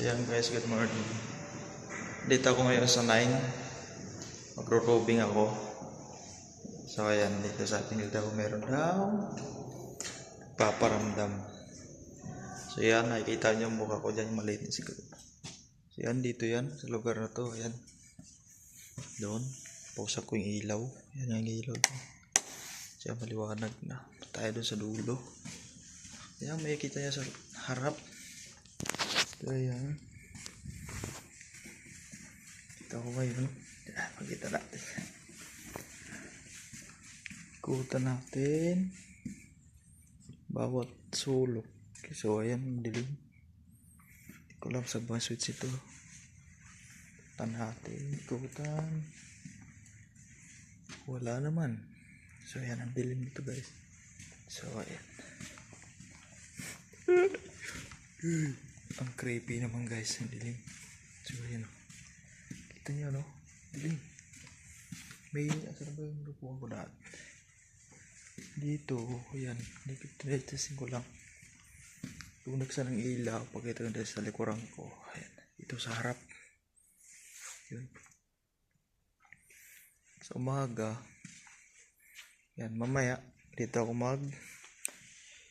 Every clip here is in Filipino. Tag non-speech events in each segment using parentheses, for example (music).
Ayan guys, good morning. Dito ako ngayon sa 9. Magro-robing ako. So ayan, dito sa ating daw meron daw paparamdam. So yan, nakikita niyo yung mukha ko dyan, maliit na siguro. So yan, dito yan, sa lugar na to, ayan. Doon, pausak ko yung ilaw. Yan yung ilaw. Siya maliwanag na. Tayo doon sa dulo. Ayan, may kita niya sa harap. So, ayan. Kita ko ngayon. Ayan, makita natin. Ikutan natin. Bawat sulok. So, ayan, dilim. Hindi ko lang sa bang switch ito. Ikutan natin. Ikutan. Wala naman. So, ayan, ang dilim dito, guys. So, ayan. (laughs) Ang creepy naman guys, ang dilim. So ayan o. Kita niyo no? Dilim. May, asan ba yung lupuan ko lahat? Dito. Dito, tinetesting ko lang. Kung nagsan ng ilaw, pakita ko sa likuran ko. Ayan. Dito sa harap. Yun. Sa umaga, yan, mamaya, dito ako mag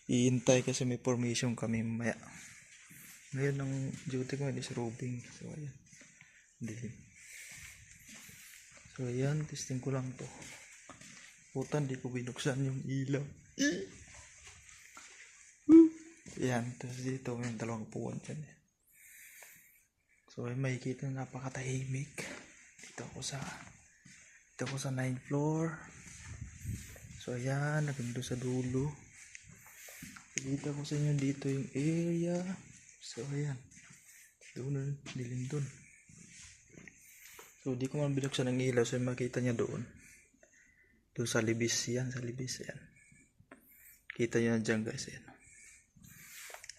iintay kasi may formation kami mamaya. Ngayon ang duty ko is roving. So ayan. Dilim. So ayan, testing ko lang to. Putan, di ko binuksan yung ilaw. Ayan, tapos dito may dalawang puwan dyan. eh. So ay makikita na napakatahimik. Dito ako sa dito ako sa 9th floor. So ayan, nagando sa dulo. Dito ko sa inyo dito yung area. So, ayan. Doon na, dilim doon. So, di ko man binuksan ng ilaw. So, makita niya doon. Doon sa libis yan. Sa libis yan. Kita niyo na dyan guys. Ayan.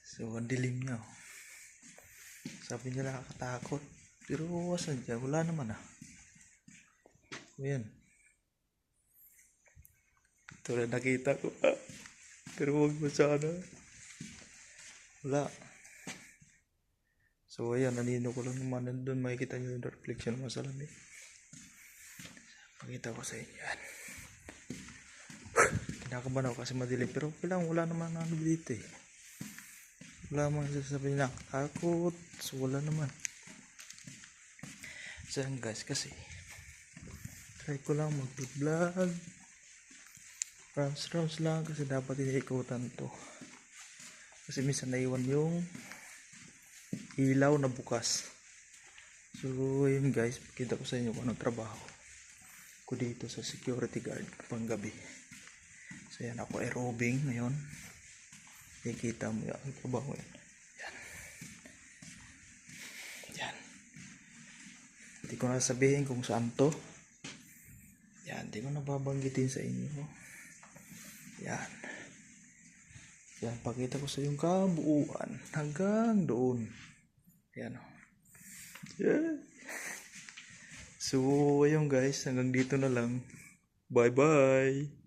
So, ang dilim niya. oh. Sabi niya nakakatakot. Pero, wasan dyan? Wala naman ah. Ayan. Ito na nakita ko. Ah. Pero huwag mo sana. Wala. So ayan, nanino ko lang naman nandun. Makikita nyo yung reflection ng salamin. Pakita ko sa inyo yan. Kinakabahan ako kasi madilim. Pero okay lang, wala naman ano dito eh. Wala naman sasabihin na takot. So wala naman. So yan guys, kasi try ko lang mag-vlog. Rounds rounds lang kasi dapat iniikutan to. Kasi minsan naiwan yung ilaw na bukas. So, yun guys, pakita ko sa inyo kung anong trabaho ko dito sa security guard pang gabi. So, yan ako aerobing ngayon. Nakikita mo yan, ang trabaho yan. Yan. Yan. Hindi ko na sabihin kung saan to. Yan, hindi ko na babanggitin sa inyo. Yan. Yan, pakita ko sa yung kabuuan hanggang doon. Yan. oh. Yan. So, ayun guys, hanggang dito na lang. Bye-bye.